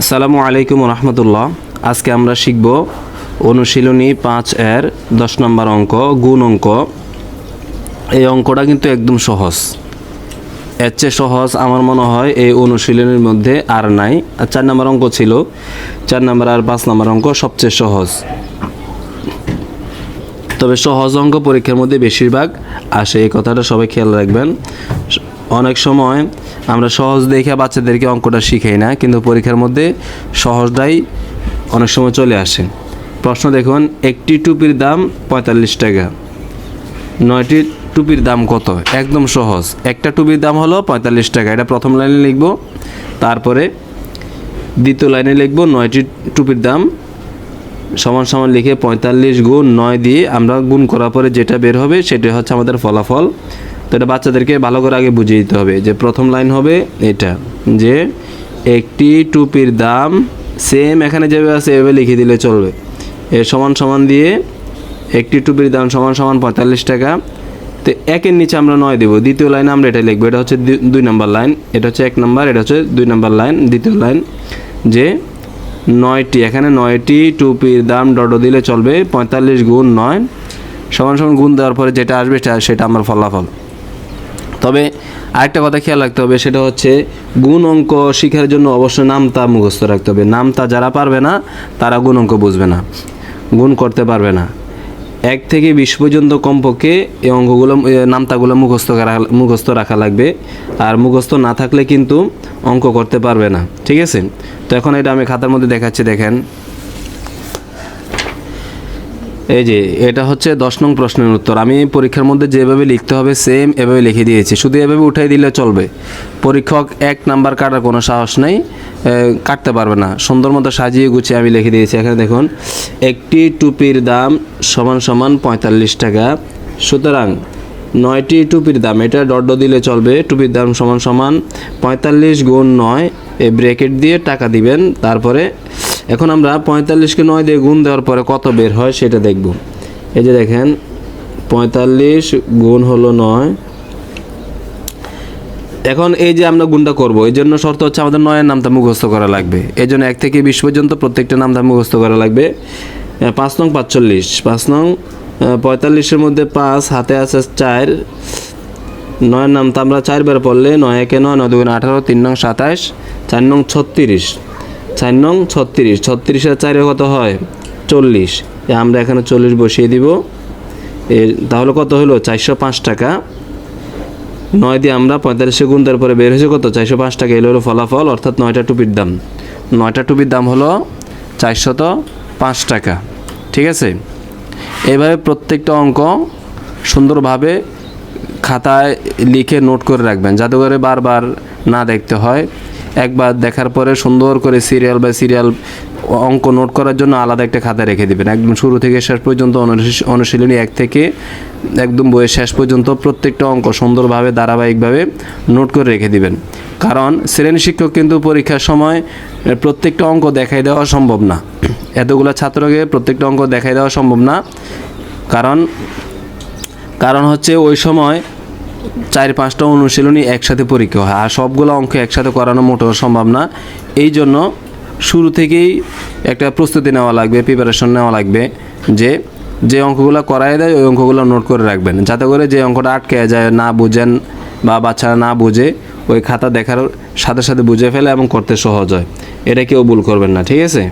আসসালামু আলাইকুম রহমতুল্লাহ। আজকে আমরা শিখব অনুশীলনী পাঁচ এর দশ নম্বর অঙ্ক, গুণ অঙ্ক। এই অঙ্কটা কিন্তু একদম সহজ। এর চেয়ে সহজ আমার মনে হয় এই অনুশীলনীর মধ্যে আর নাই। আর চার নম্বর অঙ্ক ছিল। চার নম্বর আর পাঁচ নম্বর অঙ্ক সবচেয়ে সহজ। তবে সহজ অঙ্ক পরীক্ষার মধ্যে বেশিরভাগ আসে। এই কথাটা সবাই খেয়াল রাখবেন। অনেক সময় আমরা সহজ দেখে বাচ্চাদেরকে অঙ্কটা শিখাই না, কিন্তু পরীক্ষার মধ্যে সহজটাই অনেক সময় চলে আসে। প্রশ্ন দেখুন, একটি টুপির দাম পঁয়তাল্লিশ টাকা, নয়টি টুপির দাম কত? একদম সহজ। একটা টুপির দাম হলো পঁয়তাল্লিশ টাকা। এটা প্রথম লাইনে লিখব, তারপরে দ্বিতীয় লাইনে লিখব, নয়টি টুপির দাম সমান সমান লিখে পঁয়তাল্লিশ গুণ নয় দিয়ে আমরা গুণ করার পরে যেটা বের হবে সেটা হচ্ছে আমাদের ফলাফল। তো এটা বাচ্চাদেরকে ভালো করে আগে বুঝিয়ে দিতে হবে যে প্রথম লাইন হবে এটা, যে একটি টুপির দাম সেম এখানে যেভাবে আছে এভাবে লিখে দিলে চলবে। এ সমান সমান দিয়ে একটি টুপির দাম সমান সমান পঁয়তাল্লিশ টাকা। তো একের নিচে আমরা নয় দেবো। দ্বিতীয় লাইনে আমরা এটা লিখব। এটা হচ্ছে দুই- নম্বর লাইন। এটা হচ্ছে এক নম্বর, এটা হচ্ছে দুই নম্বর লাইন। দ্বিতীয় লাইন, যে নয়টি, এখানে নয়টি টুপির দাম ডড দিলে চলবে পঁয়তাল্লিশ গুণ নয়। সমান সমান গুণ দেওয়ার পরে যেটা আসবে সেটা আমার ফলাফল। তবে আরেকটা কথা খেয়াল রাখতে হবে, সেটা হচ্ছে গুণ অঙ্ক শিখার জন্য অবশ্যই নামতা মুখস্থ রাখতে হবে। নামতা যারা পারবে না, তারা গুণ অঙ্ক বুঝবে না। গুণ করতে পারবে না। এক থেকে বিশ পর্যন্ত কমপক্ষে এই অঙ্কগুলো নামতাগুলো মুখস্থ মুখস্থ রাখা লাগবে। আর মুখস্থ না থাকলে কিন্তু অঙ্ক করতে পারবে না। ঠিক আছে? তো এখন এটা আমি খাতার মধ্যে দেখাচ্ছি, দেখেন। এই যে, এটা হচ্ছে দশ নং প্রশ্নের উত্তর। আমি পরীক্ষার মধ্যে যেভাবে লিখতে হবে সেম এভাবে লিখে দিয়েছি। শুধু এভাবে উঠাই দিলে চলবে। পরীক্ষক এক নাম্বার কাটার কোনো সাহস নেই কাটতে পারবে না। সুন্দর মতো সাজিয়ে গুছিয়ে আমি লিখে দিয়েছি। এখানে দেখুন, একটি টুপির দাম সমান সমান পঁয়তাল্লিশ টাকা। সুতরাং নয়টি টুপির দাম, এটা ডড দিলে চলবে। টুপির দাম সমান সমান পঁয়তাল্লিশ গুণ নয়, এই ব্র্যাকেট দিয়ে টাকা দিবেন। তারপরে এখন আমরা পঁয়তাল্লিশকে নয় দিয়ে গুণ দেওয়ার পরে কত বের হয় সেটা দেখব। এই যে দেখেন, পঁয়তাল্লিশ গুণ হলো নয়। এখন এই যে আমরা গুণটা করব, এই জন্য শর্ত হচ্ছে আমাদের নয়ের নামটা মুখস্থ করা লাগবে। এই জন্য এক থেকে বিশ পর্যন্ত প্রত্যেকটা নামটা মুখস্থ করা লাগবে। পাঁচ নং পাঁচচল্লিশ, পাঁচ নং পঁয়তাল্লিশের মধ্যে পাঁচ, হাতে আছে চার। নয়ের নাম নামটা আমরা চার চারবার পড়লে নয় একে নয় নয় দুগুণ আঠারো, তিন নং সাতাশ, চার নং ছত্রিশ। চার নং ছত্রিশ, ছত্রিশের চারে কত হয়? চল্লিশ। আমরা এখানে চল্লিশ বসিয়ে দিব। এ তাহলে কত হলো? চারশো পাঁচ টাকা। নয় দিয়ে আমরা পঁয়তাল্লিশে গুণ দেওয়ার পরে বের হয়েছে কত? চারশো পাঁচ টাকা। এলো হলো ফলাফল, অর্থাৎ নয়টা টুপির দাম। নয়টা টুপির দাম হলো চারশত পাঁচ টাকা। ঠিক আছে? এভাবে প্রত্যেকটা অঙ্ক সুন্দরভাবে খাতায় লিখে নোট করে রাখবেন, যাতে করে বারবার না দেখতে হয়। একবার দেখার পরে সুন্দর করে সিরিয়াল বাই সিরিয়াল অঙ্ক নোট করার জন্য আলাদা একটা খাতা রেখে দিবেন। একদম শুরু থেকে শেষ পর্যন্ত অনুশী- অনুশীলনী এক থেকে একদম বইয়ের শেষ পর্যন্ত প্রত্যেকটা অঙ্ক সুন্দরভাবে, ধারাবাহিকভাবে নোট করে রেখে দিবেন। কারণ শ্রেণি শিক্ষক কিন্তু পরীক্ষার সময় প্রত্যেকটা অঙ্ক দেখাই দেওয়া সম্ভব না। এতগুলো ছাত্রকে প্রত্যেকটা অঙ্ক দেখাই দেওয়া সম্ভব না। কারণ কারণ হচ্ছে ওই সময় চার পাঁচটা অনুশীলনী একসাথে পরীক্ষা হয়, আর সবগুলো অঙ্ক একসাথে করানো মোটেও সম্ভব না। এই জন্য শুরু থেকেই একটা প্রস্তুতি নেওয়া লাগবে প্রিপারেশন নেওয়া লাগবে যে যে অঙ্কগুলো করাই দেয়, ওই অঙ্কগুলো নোট করে রাখবেন। যাতে করে যে অঙ্কটা আটকে যায়, না বুঝেন বা বাচ্চারা না বুঝে, ওই খাতা দেখার সাথে সাথে বুঝে ফেলে এবং করতে সহজ হয়। এটা কেউ ভুল করবেন না, ঠিক আছে?